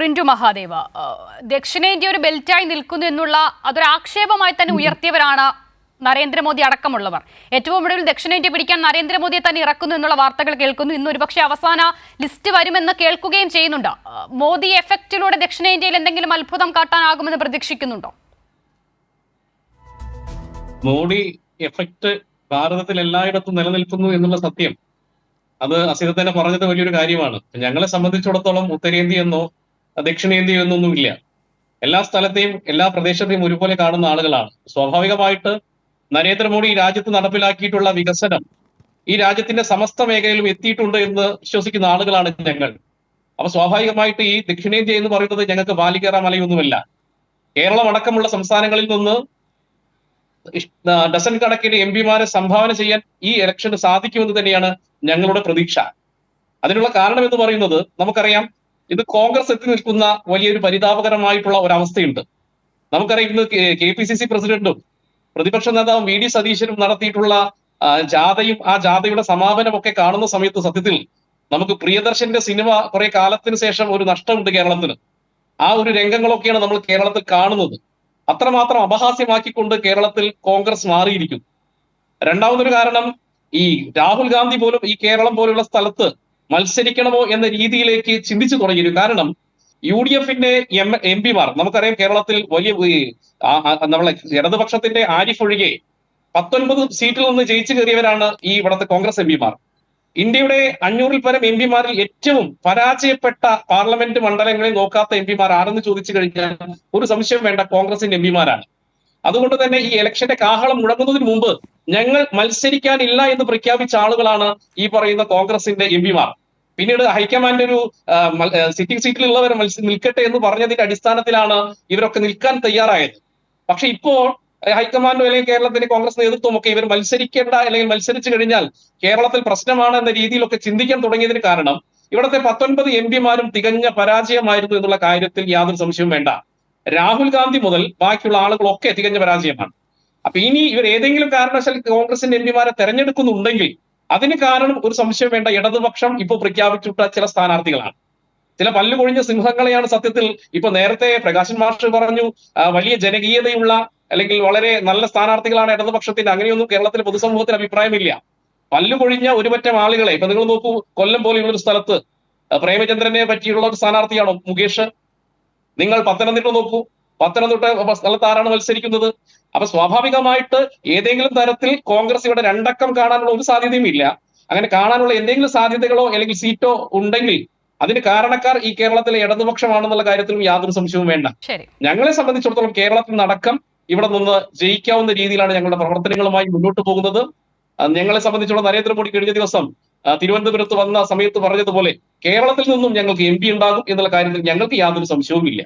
Print Mahadeva ദക്ഷിണേന്ത്യ ഒരു ബെൽറ്റായി നിൽക്കുന്നു എന്നുള്ള അതൊരു ആക്ഷേപമായി തന്നെ ഉയർത്തിയവരാണ് നരേന്ദ്രമോദി അടക്കമുള്ളവർ. ഏറ്റവും ഒടുവിൽ ദക്ഷിണേന്ത്യ പിടിക്കാൻ നരേന്ദ്രമോദിയെ തന്നെ ഇറക്കുന്നു എന്നുള്ള വാർത്തകൾ കേൾക്കുന്നു. ഇന്ന് ഒരുപക്ഷെ അവസാന ലിസ്റ്റ് വരുമെന്ന് കേൾക്കുകയും ചെയ്യുന്നുണ്ട്. മോദി എഫക്റ്റിലൂടെ ദക്ഷിണേന്ത്യയിൽ എന്തെങ്കിലും അത്ഭുതം കാട്ടാനാകുമെന്ന് പ്രതീക്ഷിക്കുന്നുണ്ടോ? മോഡി എഫക്റ്റ് ഭാരതത്തിൽ എല്ലായിടത്തും നിലനിൽക്കുന്നു എന്നുള്ള സത്യം. അത് അസിത തന്നെ പറഞ്ഞത് വലിയൊരു കാര്യമാണ്. ഞങ്ങളെ സംബന്ധിച്ചിടത്തോളം ഉത്തരേന്ത്യ എന്നോ നിന്നൊന്നുമില്ല എല്ലാ സ്ഥലത്തെയും എല്ലാ പ്രദേശത്തെയും ഒരുപോലെ കാണുന്ന ആളുകളാണ്. സ്വാഭാവികമായിട്ട് നരേന്ദ്രമോദി ഈ രാജ്യത്ത് നടപ്പിലാക്കിയിട്ടുള്ള വികസനം ഈ രാജ്യത്തിന്റെ സമസ്ത മേഖലയിലും എത്തിയിട്ടുണ്ട് എന്ന് വിശ്വസിക്കുന്ന ആളുകളാണ് ഞങ്ങൾ. അപ്പൊ സ്വാഭാവികമായിട്ട് ഈ ദക്ഷിണേന്ത്യ എന്ന് പറയുന്നത് ഞങ്ങൾക്ക് ബാലികേറ മലയൊന്നുമല്ല. കേരളം അടക്കമുള്ള സംസ്ഥാനങ്ങളിൽ നിന്ന് ഡസൻ കണക്കിന് എം പിമാരെ സംഭാവന ചെയ്യാൻ ഈ ഇലക്ഷന് സാധിക്കുമെന്ന് തന്നെയാണ് ഞങ്ങളുടെ പ്രതീക്ഷ. അതിനുള്ള കാരണം എന്ന് പറയുന്നത് നമുക്കറിയാം ഇത് കോൺഗ്രസ് എത്തി നിൽക്കുന്ന വലിയൊരു പരിതാപകരമായിട്ടുള്ള ഒരവസ്ഥയുണ്ട്. നമുക്കറിയാം ഇന്ന് കെ പി സി സി പ്രസിഡന്റും പ്രതിപക്ഷ നേതാവും വി ഡി സതീശനും നടത്തിയിട്ടുള്ള ജാഥയും ആ ജാഥയുടെ സമാപനം ഒക്കെ കാണുന്ന സമയത്ത് സത്യത്തിൽ നമുക്ക് പ്രിയദർശന്റെ സിനിമ കുറെ കാലത്തിന് ശേഷം ഒരു നഷ്ടമുണ്ട് കേരളത്തിന്. ആ ഒരു രംഗങ്ങളൊക്കെയാണ് നമ്മൾ കേരളത്തിൽ കാണുന്നത്. അത്രമാത്രം അപഹാസ്യമാക്കിക്കൊണ്ട് കേരളത്തിൽ കോൺഗ്രസ് മാറിയിരിക്കുന്നു. രണ്ടാമതൊരു കാരണം ഈ രാഹുൽ ഗാന്ധി പോലും ഈ കേരളം പോലുള്ള സ്ഥലത്ത് മത്സരിക്കണമോ എന്ന രീതിയിലേക്ക് ചിന്തിച്ചു തുടങ്ങിയിരുന്നു. കാരണം യു ഡി എഫിന്റെ എം എം പിമാർ നമുക്കറിയാം കേരളത്തിൽ വലിയ നമ്മളെ ഇടതുപക്ഷത്തിന്റെ ആരിഫ് ഒഴികെ പത്തൊൻപത് സീറ്റിൽ നിന്ന് ജയിച്ചു കയറിയവരാണ് ഈ ഇവിടുത്തെ കോൺഗ്രസ് എം പിമാർ. ഇന്ത്യയുടെ അഞ്ഞൂറിൽ പരം എം പിമാരിൽ ഏറ്റവും പരാജയപ്പെട്ട പാർലമെന്റ് മണ്ഡലങ്ങളിൽ നോക്കാത്ത എം പിമാർ ആരെന്ന് ചോദിച്ചു കഴിഞ്ഞാൽ ഒരു സംശയം വേണ്ട കോൺഗ്രസിന്റെ എം പിമാരാണ്. അതുകൊണ്ട് തന്നെ ഈ ഇലക്ഷന്റെ കാഹളം മുഴങ്ങുന്നതിന് മുമ്പ് ഞങ്ങൾ മത്സരിക്കാനില്ല എന്ന് പ്രഖ്യാപിച്ച ആളുകളാണ് ഈ പറയുന്ന കോൺഗ്രസിന്റെ എം പിമാർ. പിന്നീട് ഹൈക്കമാൻഡ് ഒരു സിറ്റിംഗ് സീറ്റിലുള്ളവർ നിൽക്കട്ടെ എന്ന് പറഞ്ഞതിന്റെ അടിസ്ഥാനത്തിലാണ് ഇവരൊക്കെ നിൽക്കാൻ തയ്യാറായത്. പക്ഷെ ഇപ്പോൾ ഹൈക്കമാൻഡോ അല്ലെങ്കിൽ കേരളത്തിന്റെ കോൺഗ്രസ് നേതൃത്വം ഒക്കെ ഇവർ മത്സരിക്കേണ്ട അല്ലെങ്കിൽ മത്സരിച്ചു കഴിഞ്ഞാൽ കേരളത്തിൽ പ്രശ്നമാണ് എന്ന രീതിയിലൊക്കെ ചിന്തിക്കാൻ തുടങ്ങിയതിന് കാരണം ഇവിടുത്തെ പത്തൊൻപത് എം പിമാരും തികഞ്ഞ പരാജയമായിരുന്നു എന്നുള്ള കാര്യത്തിൽ യാതൊരു സംശയവും വേണ്ട. രാഹുൽ ഗാന്ധി മുതൽ ബാക്കിയുള്ള ആളുകളൊക്കെ തികഞ്ഞ പരാജയമാണ്. അപ്പൊ ഇനി ഇവർ ഏതെങ്കിലും കാരണവശാൽ കോൺഗ്രസിന്റെ എം പിമാരെ തെരഞ്ഞെടുക്കുന്നുണ്ടെങ്കിൽ അതിന് കാരണം ഒരു സംശയം വേണ്ട. ഇടതുപക്ഷം ഇപ്പോൾ പ്രഖ്യാപിച്ചിട്ട ചില സ്ഥാനാർത്ഥികളാണ്. ചില പല്ലുകൊഴിഞ്ഞ സിംഹങ്ങളെയാണ് സത്യത്തിൽ ഇപ്പൊ നേരത്തെ പ്രകാശൻ മാഷ് പറഞ്ഞു വലിയ ജനകീയതയുള്ള അല്ലെങ്കിൽ വളരെ നല്ല സ്ഥാനാർത്ഥികളാണ് ഇടതുപക്ഷത്തിന്റെ. അങ്ങനെയൊന്നും കേരളത്തിലെ പൊതുസമൂഹത്തിന് അഭിപ്രായമില്ല. പല്ലുകൊഴിഞ്ഞ ഒരുപറ്റം ആളുകളെ ഇപ്പൊ നിങ്ങൾ നോക്കൂ കൊല്ലം പോലെയുള്ള ഒരു സ്ഥലത്ത് പ്രേമചന്ദ്രനെ പറ്റിയുള്ള ഒരു സ്ഥാനാർത്ഥിയാണോ മുകേഷ്? നിങ്ങൾ പത്തനംതിട്ട നോക്കൂ പത്തനംതിട്ട സ്ഥലത്ത് ആരാണ് മത്സരിക്കുന്നത്? അപ്പൊ സ്വാഭാവികമായിട്ട് ഏതെങ്കിലും തരത്തിൽ കോൺഗ്രസ് ഇവിടെ രണ്ടക്കം കാണാനുള്ള ഒരു സാധ്യതയും ഇല്ല. അങ്ങനെ കാണാനുള്ള എന്തെങ്കിലും സാധ്യതകളോ അല്ലെങ്കിൽ സീറ്റോ ഉണ്ടെങ്കിൽ അതിന് കാരണക്കാർ ഈ കേരളത്തിലെ ഇടതുപക്ഷമാണെന്നുള്ള കാര്യത്തിലും യാതൊരു സംശയവും വേണ്ട. ഞങ്ങളെ സംബന്ധിച്ചിടത്തോളം കേരളത്തിൽ നടക്കം ഇവിടെ നിന്ന് ജയിക്കാവുന്ന രീതിയിലാണ് ഞങ്ങളുടെ പ്രവർത്തനങ്ങളുമായി മുന്നോട്ട് പോകുന്നത്. ഞങ്ങളെ സംബന്ധിച്ചിടത്തോളം നരേന്ദ്രമോദി കഴിഞ്ഞ ദിവസം തിരുവനന്തപുരത്ത് വന്ന സമയത്ത് പറഞ്ഞതുപോലെ കേരളത്തിൽ നിന്നും ഞങ്ങൾക്ക് എം പി ഉണ്ടാകും എന്നുള്ള കാര്യത്തിൽ ഞങ്ങൾക്ക് യാതൊരു സംശയവും ഇല്ല